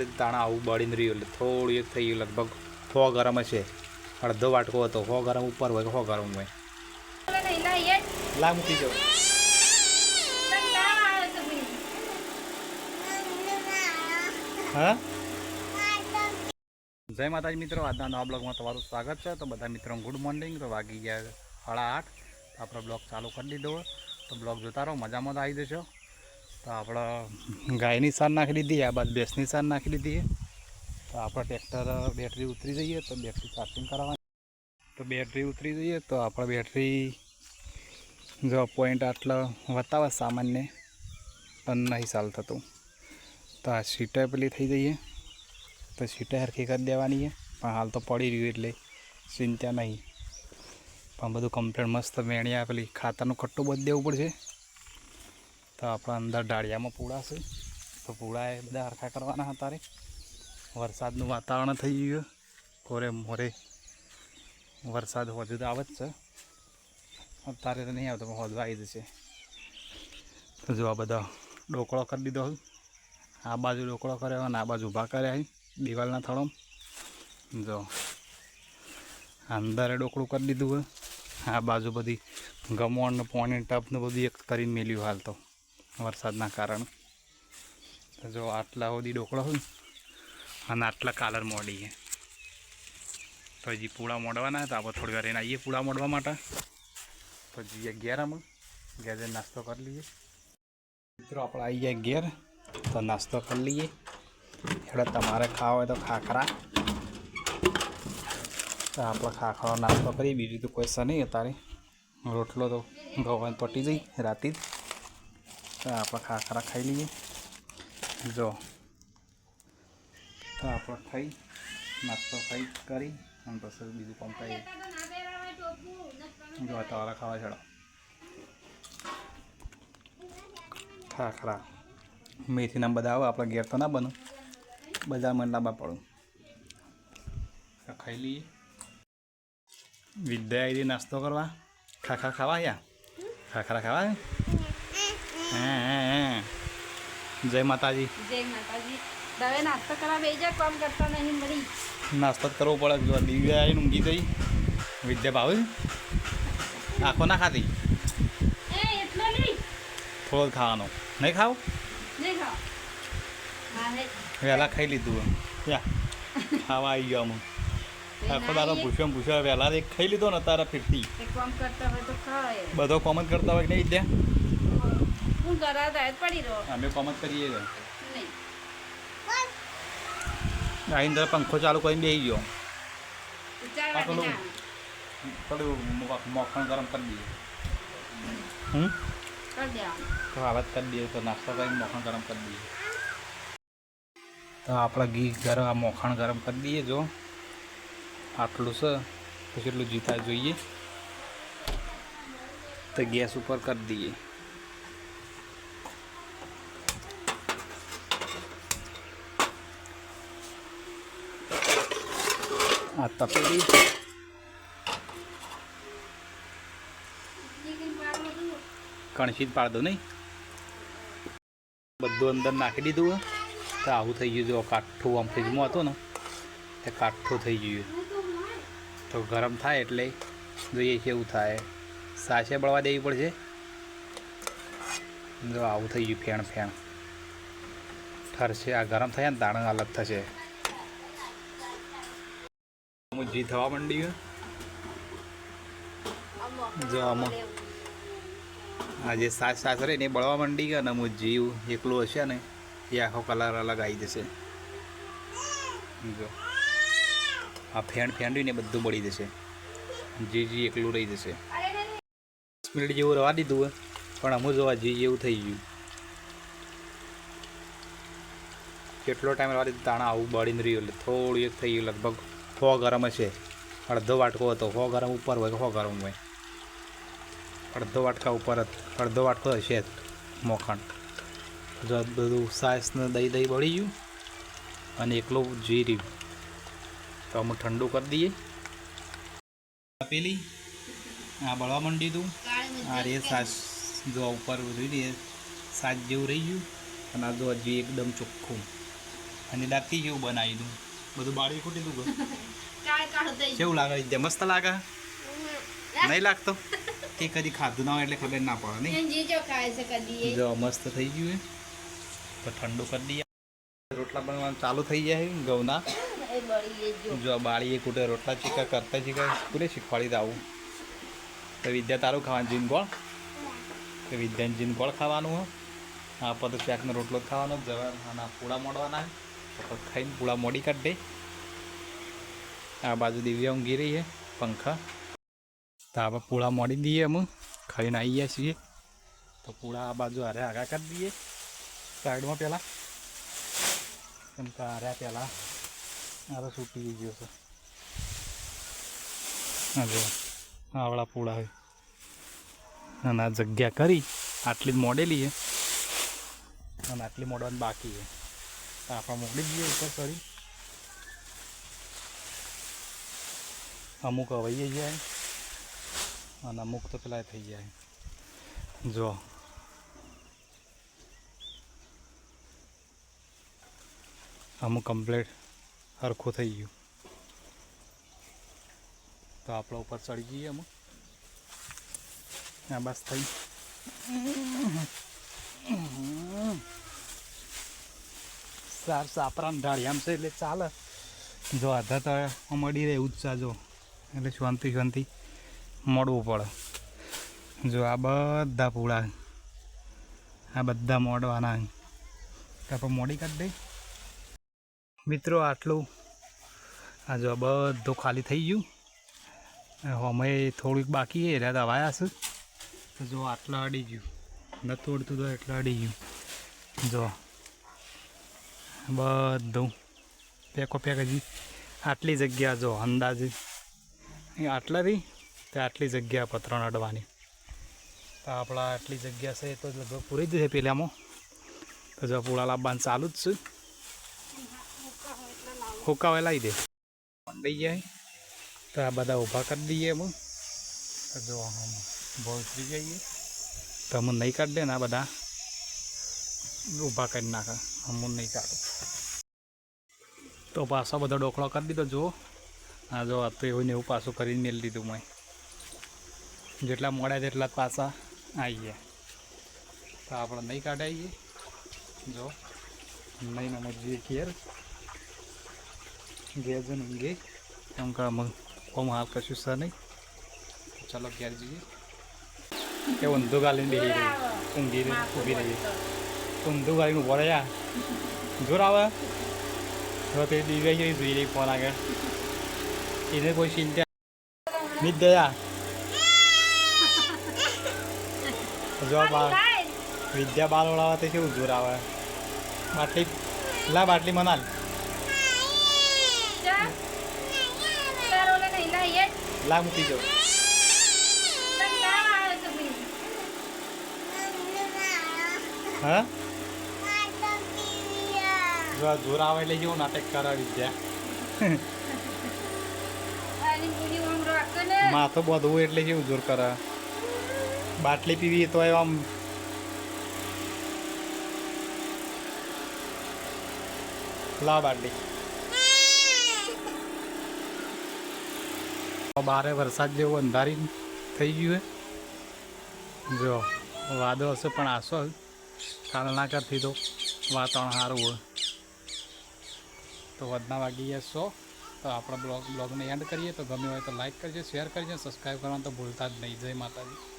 રીતે તાણા આવું બળીને રહ્યું. એટલે થોડું એક થઈ ગયું, લગભગ સો ગરમ હશે. અડધો વાટકો હતો સો ગરમ ઉપર હોય કે સો ગરમ હોય. લા મૂકી જાઉં હા? જય માતાજી મિત્રો, આજના નવા બ્લોગમાં તમારું સ્વાગત છે. તો બધા મિત્રો, ગુડ મોર્નિંગ. તો વાગી ગયા સાડા આઠ. આપણો બ્લોગ ચાલુ કરી દીધો. તો બ્લોગ જોતા રહો, મજામાં તો આવી જશો. તો આપણે ગાયની સાર નાખી દીધી, આ બાદ ભેંસની સાર નાખી દીધી તો આપણે ટ્રેક્ટર બેટરી ઉતરી જઈએ તો બેટરી ચાર્જિંગ કરાવવાની. તો બેટરી ઉતરી જઈએ તો આપણે બેટરી જો પોઈન્ટ આટલો વતાવે સામાન્ય પણ નહીં સાલ થતું. તો આ સીટે પેલી થઈ જઈએ. તો સીટે હરખી કરી દેવાની છે, પણ હાલ તો પડી રહ્યું એટલે ચિંતા નહીં. પણ બધું કમ્પ્લેટ મસ્ત મેણિયા પેલી ખાતરનું કટ્ટું બધું દેવું પડશે. તો આપણા અંદર ડાળિયામાં પૂળાશે તો પૂળા એ બધા હરખા કરવાના હતા રે વરસાદનું વાતાવરણ થઈ ગયું. કોરે મોરે વરસાદ હજુ તો આવે જ છે. અત્યારે તો નહીં આવતો, પણ હોદવા આવી જશે. તો જો આ બધા ડોકળો કરી દીધો આ બાજુ ડોકળો કર્યો અને આ બાજુ ઊભા કર્યા છે દિવાલના થળો જો અંદર ડોકળું કરી દીધું આ બાજુ બધી ગમોણ ને પોણી ટપને બધું એક કરીને મેલ્યું હાલ તો. વરસાદના કારણે. જો આટલા સુધી ડોકળો હોય અને આટલા કાલર મોડીએ. તો હજી પૂળા મોડવાના તો આપણે થોડી વાર એને આવીએ પૂળા મોડવા માટે. તો જઈએ ઘેર જઈને નાસ્તો કરી લઈએ. મિત્રો, આપણે આવી ગયા ઘેર, તો નાસ્તો કરી લઈએ. એટલે તમારે ખાવા હોય તો ખાખરા તો આપણે ખાખરો નાસ્તો કરીએ. બીજું તો કોઈ સર નહીં અત્યારે. રોટલો તો ગવાન પટી જઈ રાતે જ. તો આપણે ખાખરા ખાઈ લઈએ જો તો આપણે ખાઈ નાસ્તો ખાઈ કરી અને પછી બીજું કામ કરીએ જો તમારા ખાવા છોડો ખાખરા મેથીના બધા આવે આપણા ઘેર તો ના બનું બજારમાં લાંબા પડું ખાઈ લઈએ વિદ્યા આવી નાસ્તો કરવા ખાખરા ખાવા આવ્યા ખાખરા ખાવા જય માતાજી. જય માતાજી. હવે નાસ્તો કરવા બે કામ કરતા નહીં મળી. નાસ્તો જ કરવો પડે જો દિવ્યા આવીને ઊંઘી ગઈ. વિદ્યા ભાવે? આખો ના નહીં. થોડો જ ખાવાનો. નહીં ખાવ? વહેલા ખાઈ લીધું યા ખાવા આવી ગયો અમુક આખો દાદા ભૂસ્યો પૂછ્યો ભૂસ્યો. વહેલા એક ખાઈ લીધો ને તારા ફીરતી કામ બધો કોમન કરતા હોય કે નહીં વિદ્યા? હું કરા દાયત જ પડી રહ્યો અમે કોમન કરીએ છીએ. નહીં. આવીને અંદર પંખો ચાલુ કરીને બેસી ગયો. વાગે પેલું મખણ ગરમ કરી દઈએ. હમ? કરી દેવાનું. તો આ વાત કરી દઈએ તો નાસ્તો કરીને મખણ ગરમ કરી દઈએ. તો આપણે ઘી ગરમ આ મોખણ ગરમ કરી દઈએ જો. આટલું છે પછી એટલું જીતા જોઈએ. તો ગેસ ઉપર કરી દઈએ. આ તપેલી કણસી જ પાડ દો નહીં બધું અંદર નાખી દીધું તો આવું થઈ ગયું જો, કાઠું આમ ફ્રીજમાં હતો ને, તે કાઠું થઈ ગયું. તો ગરમ થાય એટલે જોઈએ કેવું થાય. સાસે બળવા દેવી પડશે. જો આવું થઈ ગયું ફેણ ફેણ. ઠરશે, આ ગરમ થયા ને દાણા અલગ થશે. જી થવા માંડ્યું જો આમાં. આ જે સાસ સાસ રહે ને બળવા માંડી ગયા ને હું જીવ એકલું હશે ને, એ આખો કલર અલગ આવી જશે. જો. આ ફેણ ફેંડીને બધું બળી જશે. જી જી એકલું રહી જશે. દસ મિનિટ જેવું રવા દીધું હોય, પણ અમુક જોવા જી જેવું થઈ ગયું. કેટલો ટાઈમ રવા દીધું, તાણા આવું બળીને રહ્યું, એટલે થોડું એક થઈ ગયું લગભગ. સો ગરમ હશે અડધો વાટકો હતો. સો ગરમ ઉપર હોય સો ગરમ હોય. અડધો વાટકા ઉપર અડધો વાટકો હશે મોખણ. જો બધું સાસને દહીં દહીં બળી ગયું અને એકલું જી રહ્યું તો અમે ઠંડુ કરી દઈએ. પેલી આ બળવા માંડી તું આ રે સાસ જો ઉપર રહી રહી સાસ જેવું રહી ગયું. અને આ જો હજી એકદમ ચોખ્ખું. અને ડાકી જેવું બનાવી દઉં બધું બાળી ખૂટી દઉં કેવું લાગે વિદ્યા મસ્ત લાગે નહીં લાગતો કે કદી ખાધું ના હોય એટલે ખબર ના પડે નહીં જો જો મસ્ત થઈ ગયું તો ઠંડુ કરી દઈએ રોટલા બનવાનું ચાલુ થઈ જાય ઘઉંના જો જો બાળીએ કુટે રોટલા ચીકા કરતા ચીકા પૂરે શીખવાડી આવું તો વિદ્યા તારું ખાવાનું જીન ગોળ તો વિદ્યાને જીન ગોળ ખાવાનું હો આ તો શાકનો રોટલો જ ખાવાનો જવાના પૂળા મોડવાના ખાઈને પૂળા મોડી કાઢ દે આ બાજુ દિવ્યા ઊંઘી રહી છે પંખા. તો આપણે પૂળા મોડી દઈએ અમે, ખાઈને આવી ગયા છીએ. તો પૂળા આ બાજુ હારે આગા કરી દઈએ સાઈડમાં પહેલાં કેમ કે હાર્યા પહેલાં હારે છૂટી ગયો છે. હા આવડા પૂળા હોય અને આ જગ્યા કરી, આટલી જ મોડેલી છે અને આટલી મોડવાની બાકી છે તો આપણે મોડી દઈએ ઉપર કરી. અમુક હવાઈ જાય અને અમુક તો પેલા થઈ જાય. જો. અમુક કમ્પ્લેટ સરખું થઈ ગયું. તો આપણે ઉપર ચડી જઈએ અમુક. આ બસ થઈ. સાર સાપરા આમ છે એટલે ચાલે. જો આધા તો મળી રહે ઉત્સાહ જો. એટલે શાંતિ શાંતિ મોડવું પડે. જો આ બધા પૂળા આ બધા મોડવાના આપણે મોડી કાઢી દઈ મિત્રો, આટલું. આ જો બધું ખાલી થઈ ગયું. અમે થોડુંક બાકી એટલે દવાયા છે તો જો આટલા અડી ગયું. ન તોડતું તો એટલા અડી ગયું. જો. બધું. પેકો પેક હજી આટલી જગ્યા જો અંદાજે. એ આટલા રહી, તે આટલી જગ્યા પતરણ અડવાની. તો આપણા આટલી જગ્યા છે, તો લગભગ પૂરી જ છે પહેલાંમાં તો જો પૂળા લાવવાનું ચાલુ જ છે. હુકાવે લાવી દે. લઈ જાય. તો આ બધા ઊભા કરી દઈએ અમે તો જો આમ ઉતરી જઈએ તો અમને નહીં કાઢ દે ને આ બધા. ઊભા કરી નાખે. અમને નહીં કાઢો. તો પાછો બધો ડોકળો કરી દીધો જો આ જો, આ તો એવું ને એવું પાછું કરીને મેળ દીધું મેં. જેટલા મોડા તેટલા પાછા આવીએ. તો આપણે નહીં કાઢાઈએ. જો, નહીં અમે જઈએ ઘેર. ઘેર જઈને ઊંઘે. કેમ કે કોમ હાલ કશું છે નહીં. ચાલો ઘેર જઈએ. કે ઊંધું ગાલીને બેસી રહી. ઊંઘી રહી, ઊભી રહી. ઊંધું ગાલીને ઊભો રહ્યા જોર આવે? તો તે દીવાઈ જોઈ રહી, ફોન આગળ. એને કોઈ ચિંતા મિત દયા. જો બા વિદ્યા બાલ વળાવવા તે કેવું જોર આવે? બાટલી લા બાટલી મનાલ લે મૂકી જાઉં હા? જો જોર આવે એટલે જેવું નાટક કરે વિદ્યા? માથું બધું એટલે કેવું જોર કરે. બાટલી પીવી તો આમ લા બાટલી. બારે વરસાદ જેવું અંધારી થઈ ગયું જો, વાદળ હશે પણ આસો કાલના કરતી તો વાતાવરણ સારું હોય. તો વધના વાગી ગયા સો. તો આપણા બ્લોગ બ્લોગને એન્ડ કરીએ. તો ગમે હોય તો લાઇક કરજો શેર કરજો સબસ્ક્રાઈબ કરવાનું તો ભૂલતા જ નહીં. જય માતાજી.